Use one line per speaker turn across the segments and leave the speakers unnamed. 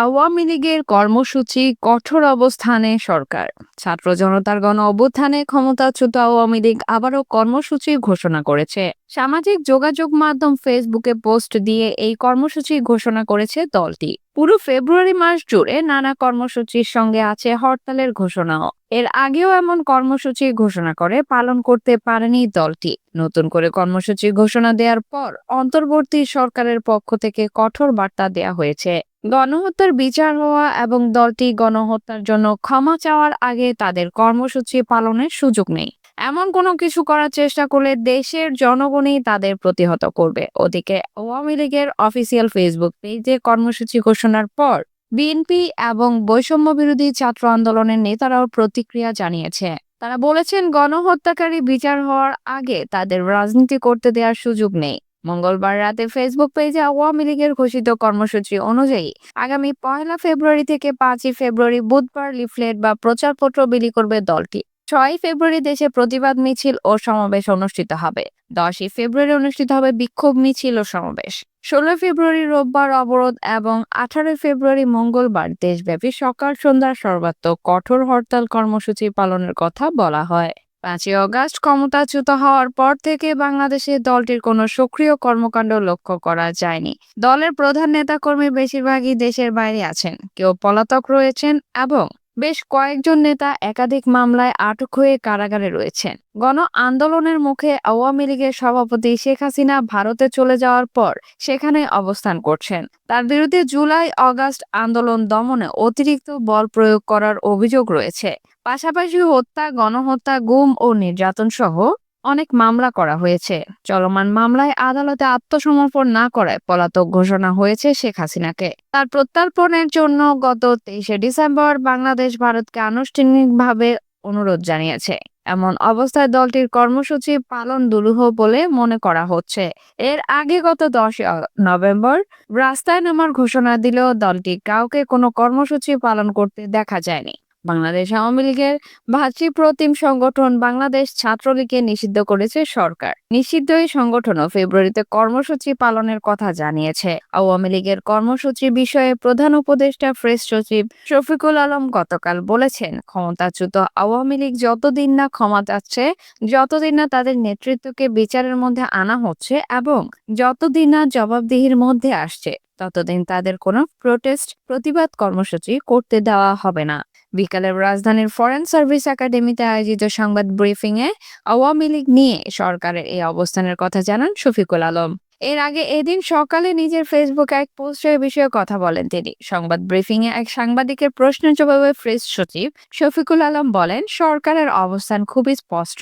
আওয়ামী লীগের কর্মসূচি কঠোর অবস্থানে সরকার। ছাত্র জনতার গণ অভ্যুত্থানে ক্ষমতাচ্যুত আওয়ামী লীগ আবারও কর্মসূচি ঘোষণা করেছে। সামাজিক যোগাযোগ মাধ্যম ফেসবুকে পোস্ট দিয়ে এই কর্মসূচি ঘোষণা করেছে দলটি। পুরো ফেব্রুয়ারি মাস জুড়ে নানা কর্মসূচির সঙ্গে আছে হরতালের ঘোষণাও। এর আগেও এমন কর্মসূচি ঘোষণা করে পালন করতে পারেনি দলটি। নতুন করে কর্মসূচি ঘোষণা দেওয়ার পর অন্তর্বর্তী সরকারের পক্ষ থেকে কঠোর বার্তা দেয়া হয়েছে। গণহত্যার বিচার হওয়া এবং দলটি গণহত্যার জন্য ক্ষমা চাওয়ার আগে তাদের কর্মসূচি পালনের সুযোগ নেই। এমন কোনো কিছু করার চেষ্টা করলে দেশের জনগণই তাদের প্রতিহত করবে। ওদিকে আওয়ামী লীগের অফিসিয়াল ফেসবুক পেজে কর্মসূচি ঘোষণার পর বিএনপি এবং বৈষম্য বিরোধী ছাত্র আন্দোলনের নেতারাও প্রতিক্রিয়া জানিয়েছে। তারা বলেছেন, গণহত্যাকারী বিচার হওয়ার আগে তাদের রাজনীতি করতে দেওয়ার সুযোগ নেই। মঙ্গলবার রাতে ফেসবুক পেজে আওয়ামী লীগের ঘোষিত কর্মসূচি অনুযায়ী আগামী পয়লা ফেব্রুয়ারি থেকে পাঁচই ফেব্রুয়ারি বুধবার লিফলেট বা প্রচারপত্র বিলি করবে দলটি। ছয় ফেব্রুয়ারি দেশে প্রতিবাদ মিছিল ও সমাবেশ অনুষ্ঠিত হবে। দশই ফেব্রুয়ারি অনুষ্ঠিত হবে বিক্ষোভ মিছিল ও সমাবেশ। ষোলোই ফেব্রুয়ারি রোববার অবরোধ এবং আঠারোই ফেব্রুয়ারি মঙ্গলবার দেশব্যাপী সকাল সন্ধ্যা সর্বাত্মক কঠোর হরতাল কর্মসূচি পালনের কথা বলা হয়। পাঁচই অগাস্ট ক্ষমতাচ্যুত হওয়ার পর থেকে বাংলাদেশে দলটির কোনো সক্রিয় কর্মকাণ্ড লক্ষ্য করা যায়নি। দলের প্রধান নেতাকর্মী বেশিরভাগই দেশের বাইরে আছেন। কেউ পলাতক রয়েছেন এবং বেশ কয়েকজন নেতা একাধিক মামলায় আটক হয়ে কারাগারে রয়েছেন। গণ আন্দোলনের মুখে আওয়ামী লীগের সভাপতি শেখ হাসিনা ভারতে চলে যাওয়ার পর সেখানে অবস্থান করছেন। তার বিরুদ্ধে জুলাই, অগাস্ট আন্দোলন দমনে অতিরিক্ত বল প্রয়োগ করার অভিযোগ রয়েছে। পাশাপাশি হত্যা, গণহত্যা, গুম ও নির্যাতন সহ অনেক মামলা করা হয়েছে। চলমান মামলায় আদালতে আত্মসমর্পণ না করায় পলাতক ঘোষণা হয়েছে শেখ হাসিনাকে। তার প্রত্যর্পণের জন্য গত তেইশে ডিসেম্বর বাংলাদেশ ভারতকে আনুষ্ঠানিকভাবে অনুরোধ জানিয়েছে। এমন অবস্থায় দলটির কর্মসূচি পালন দুরূহ বলে মনে করা হচ্ছে। এর আগে গত দশই নভেম্বর রাস্তায় নামার ঘোষণা দিলেও দলটি কাউকে কোনো কর্মসূচি পালন করতে দেখা যায়নি। বাংলাদেশ আওয়ামী লীগের ভাতৃপ্রতিম সংগঠন বাংলাদেশ ছাত্রলীগকে নিষিদ্ধ করেছে সরকার। নিষিদ্ধ এই সংগঠনও ফেব্রুয়ারিতে কর্মসূচি পালনের কথা জানিয়েছে। আওয়ামী লীগের কর্মসূচি বিষয়ে প্রধান উপদেষ্টা প্রেস সচিব শফিকুল আলম গতকাল বলেছেন, ক্ষমতাচ্যুত আওয়ামী লীগ যতদিন না ক্ষমা চাচ্ছে, যতদিন না তাদের নেতৃত্বকে বিচারের মধ্যে আনা হচ্ছে এবং যতদিন না জবাবদিহির মধ্যে আসছে, ততদিন তাদের কোনো প্রোটেস্ট, প্রতিবাদ কর্মসূচি করতে দেওয়া হবে না। বিকালে রাজধানীর ফরেন সার্ভিস একাডেমিতে আয়োজিত সংবাদ ব্রিফিং এ আওয়ামী লীগ নিয়ে সরকারের এই অবস্থানের কথা জানান শফিকুল আলম। এর আগে এদিন সকালে নিজের ফেসবুকে এক পোস্টের বিষয়ে কথা বলেন তিনি। সংবাদ ব্রিফিং এ এক সাংবাদিকের প্রশ্নের জবাবে প্রেস সচিব শফিকুল আলম বলেন, সরকারের অবস্থান খুবই স্পষ্ট।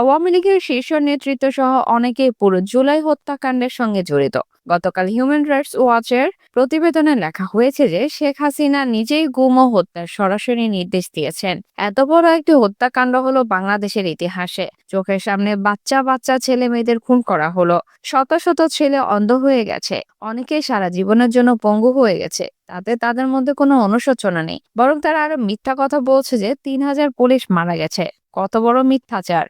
আওয়ামী লীগের শীর্ষ নেতৃত্ব সহ অনেকেই পুরো জুলাই হত্যাকাণ্ডের সঙ্গে জড়িত। গতকাল হিউম্যান রাইটস ওয়াচের প্রতিবেদনে লেখা হয়েছে যে শেখ হাসিনা নিজেই গুম ও হত্যার সরাসরি নির্দেশ দিয়েছেন। এত বড় একটি হত্যাকাণ্ড হলো বাংলাদেশের ইতিহাসে। চোখের সামনে বাচ্চা বাচ্চা ছেলে মেয়েদের খুন করা হলো। শত শত ছেলে অন্ধ হয়ে গেছে। অনেকেই সারা জীবনের জন্য পঙ্গু হয়ে গেছে। তাতে তাদের মধ্যে কোনো অনুশোচনা নেই। বরং তারা আরও মিথ্যা কথা বলছে যে তিন হাজার পুলিশ মারা গেছে। কত বড় মিথ্যাচার।